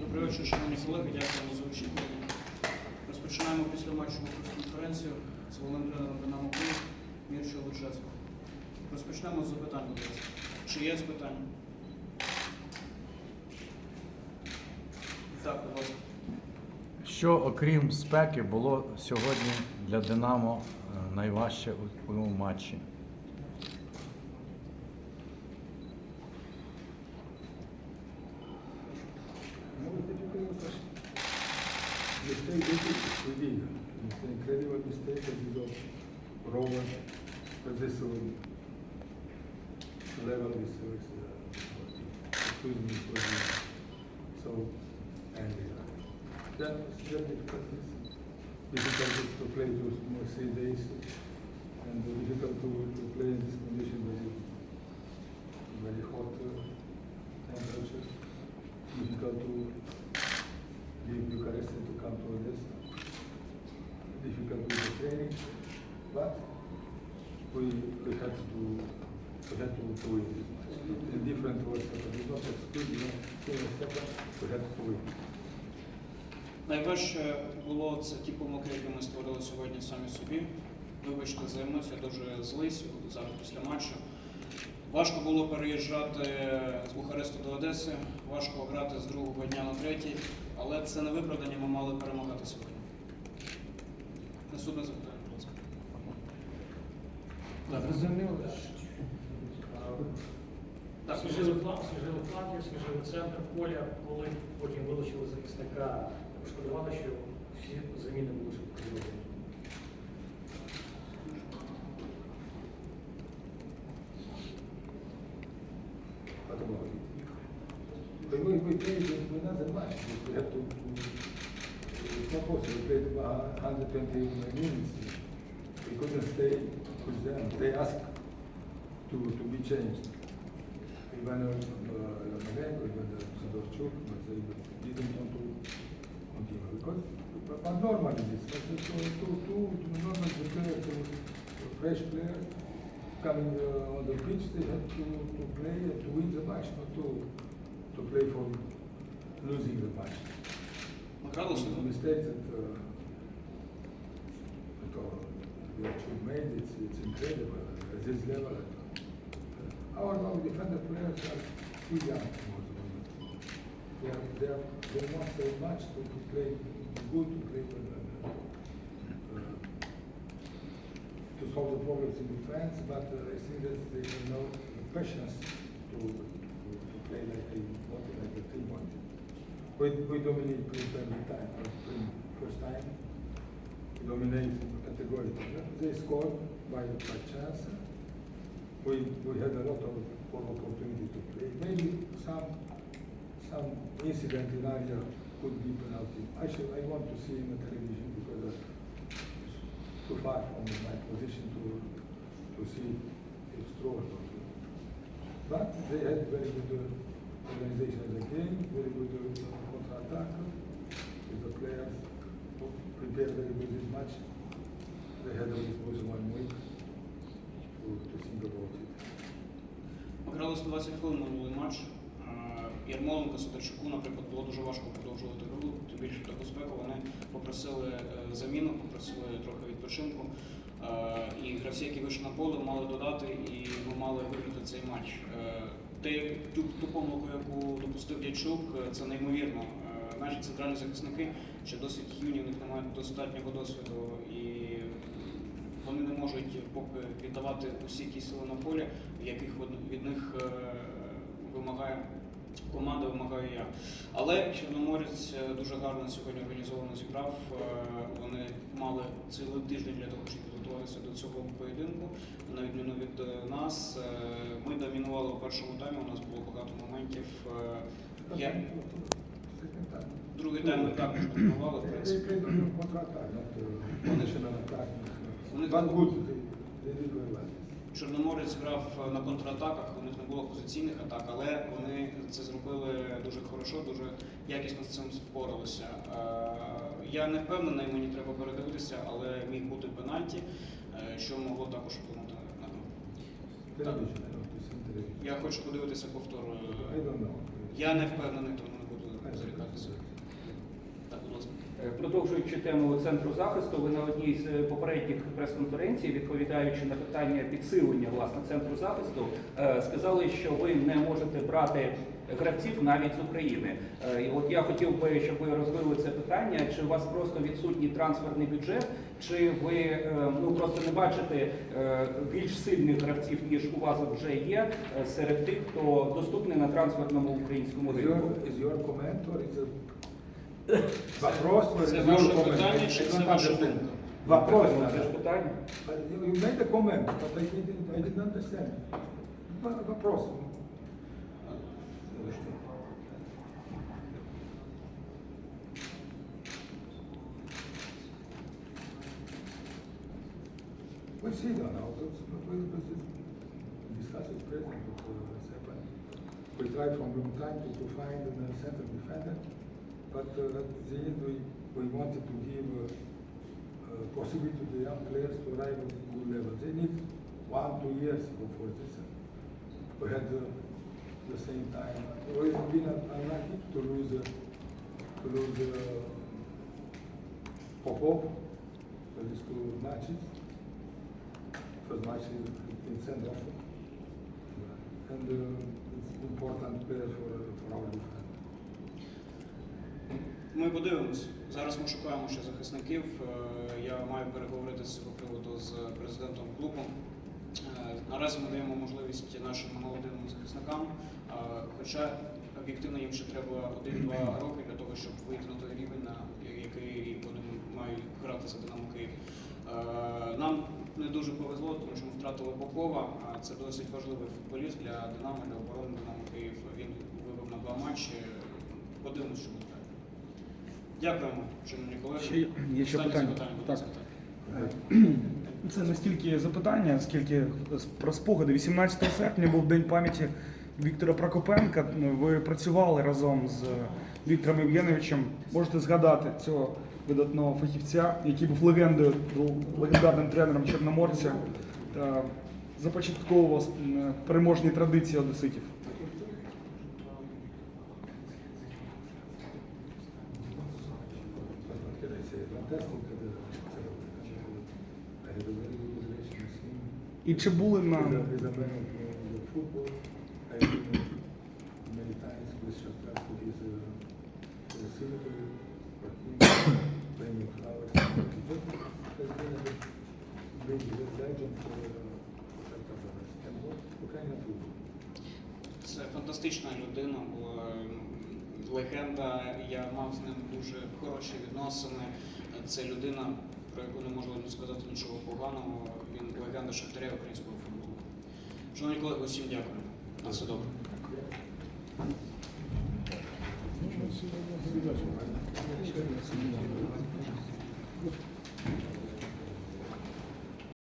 Добрий вечір, шановні колеги. Дякуємо за очікування. Розпочинаємо після матчу конференцію з Володимиром Динамо Київ, Мірча Луческо. Розпочнемо з запитань, будь ласка. Чи є запитання? Так, будь ласка. Що окрім спеки було сьогодні для Динамо е, найважче у, у матчі? With with, uh, excuse me for the so and uh, that was very difficult. It's difficult to play those three days and difficult to, to play in this condition very very hot uh, temperature difficult to leave Bucharest and to come to Odessa. Difficult with the training, but we, we had to had to, to win. In different words, but it's not excuse, you know, had to win. Найважче було це ті помилки, які ми створили сьогодні самі собі. Вибачте за емоції, я дуже злий сьогодні, зараз після матчу. Важко було переїжджати з Бухаресту до Одеси, важко грати з другого дня на третій, але це не виправдання, ми мали перемагати сьогодні. Наступне запитання, будь ласка. Зрозуміло. Так, Свіжили фланг, свіжили фланги, свіжили центр поля, коли потім вилучили захисника, шкодували, що всі заміни були швидко зроблені. What about it? But we, we played in another match, we have to, to it's not possible, we played about 120 minutes. We couldn't stay with them, they asked to, to be changed. Івана Романенко, Івана Сидорчук, Дідин Антон Because but normal it is, but to, to, to, to normal player, to fresh player coming uh, on the pitch, they have to, to play and to win the match, not to, to play for losing the match. Макар да се mistake that uh, that, uh, that you made, it's, it's incredible at this level. At our defender players are too young. They are, they are, they want so much to, to play good, to play uh, uh, to solve the problems in defense, but uh, I think that they have no patience to, to, to play like they wanted, like the team wanted. We, we dominate every time, first time, we dominate the categorically. They scored by, by chance. We, we had a lot of, of opportunity to play. Maybe some, some incident in area could be penalty. I I want to see in the television because uh, it's too far from my position to, to see if it's true or not. But they had very good uh, organization of the game, very good uh, counter-attack with the players prepared very good this match. 120 хвилин минулий матч. Е, Ярмоленко, Сидорчуку, наприклад, було дуже важко продовжувати гру, тим більше таку спеку. Вони попросили е, заміну, попросили трохи відпочинку. Е, І гравці, які вийшли на поле, мали додати, і ми мали виграти цей матч. Те, ту, ту помилку, яку допустив Дячук, це неймовірно. Наші центральні захисники ще досить юні, в них немає достатнього досвіду і можуть поки віддавати усі ті сили на полі, яких від- них е, вимагає команда, вимагаю я. Але Чорноморець е, дуже гарно сьогодні організовано зіграв. Е, Вони мали цілий тиждень для того, щоб підготуватися до цього поєдинку. На відміну від нас, ми домінували у першому таймі. У нас було багато моментів. Я другий тайм ми також домінували. В принципі. national attack. Вони But так- Чорноморець грав на контратаках, у них не було позиційних атак, але вони це зробили дуже хорошо, дуже якісно з цим впоралися. Е, Я не впевнений, мені треба передивитися, але міг бути пенальті, е, що могло також вплинути на гру. Я хочу подивитися повтор. I don't know. Я не впевнений, тому не буду зарікатися. Так, будь ласка. Е, Продовжуючи тему центру захисту, ви на одній з е, попередніх прес-конференцій, відповідаючи на питання підсилення власне центру захисту, е, сказали, що ви не можете брати гравців навіть з України. Е, І от я хотів би, щоб ви розвили це питання. Чи у вас просто відсутній трансферний бюджет, чи ви е, ну просто не бачите е, більш сильних гравців, ніж у вас вже є е, серед тих, хто доступний на трансферному українському ринку? your, your comment or is it? Вопрос Це ваше питання чи це ваша думка? Вопрос, Ну, Це ж питання. You made a comment, but I didn't, I didn't understand. Вопрос. We see that now, that's, we, we discuss it present, but, uh, it's. We tried from long time to, to find a center defender, but, uh, at the end, we, we wanted to give, uh, uh, possibility to the young players to arrive at good level. They need one, two years for this. We had uh, the same time, we've been unlucky to lose, uh, to lose uh, Popov for these two matches. First match in St. And uh, it's important player for, for our defense. Ми подивимось. Зараз ми шукаємо ще захисників. Е, Я маю переговорити з цього приводу з президентом клубу. Е, Наразі ми даємо можливість нашим молодим захисникам, е, хоча об'єктивно їм ще треба один-два роки для того, щоб вийти на той рівень, на який вони мають грати за Динамо Київ. Нам не дуже повезло, тому що ми втратили Попова. Це досить важливий футболіст для Динамо, для оборони Динамо Київ. Він вибив на два матчі. Подивимось, що буде. Дякуємо, шановні колеги. Є- ще питання. запитання, будь Так. ласка. Це не стільки запитання, скільки про спогади. 18 серпня був день пам'яті Віктора Прокопенка. Ви працювали разом з Віктором Євгеновичем. Можете згадати цього видатного фахівця, який був легендою, був легендарним тренером Чорноморця та започатковував м, переможні традиції одеситів. What kind of football? Це фантастична людина, була легенда. Я мав з ним дуже хороші відносини. Це людина, про яку не можу сказати нічого поганого. Легенда шахтаря українського футболу. Шановні колеги, усім дякую. На все добре. You.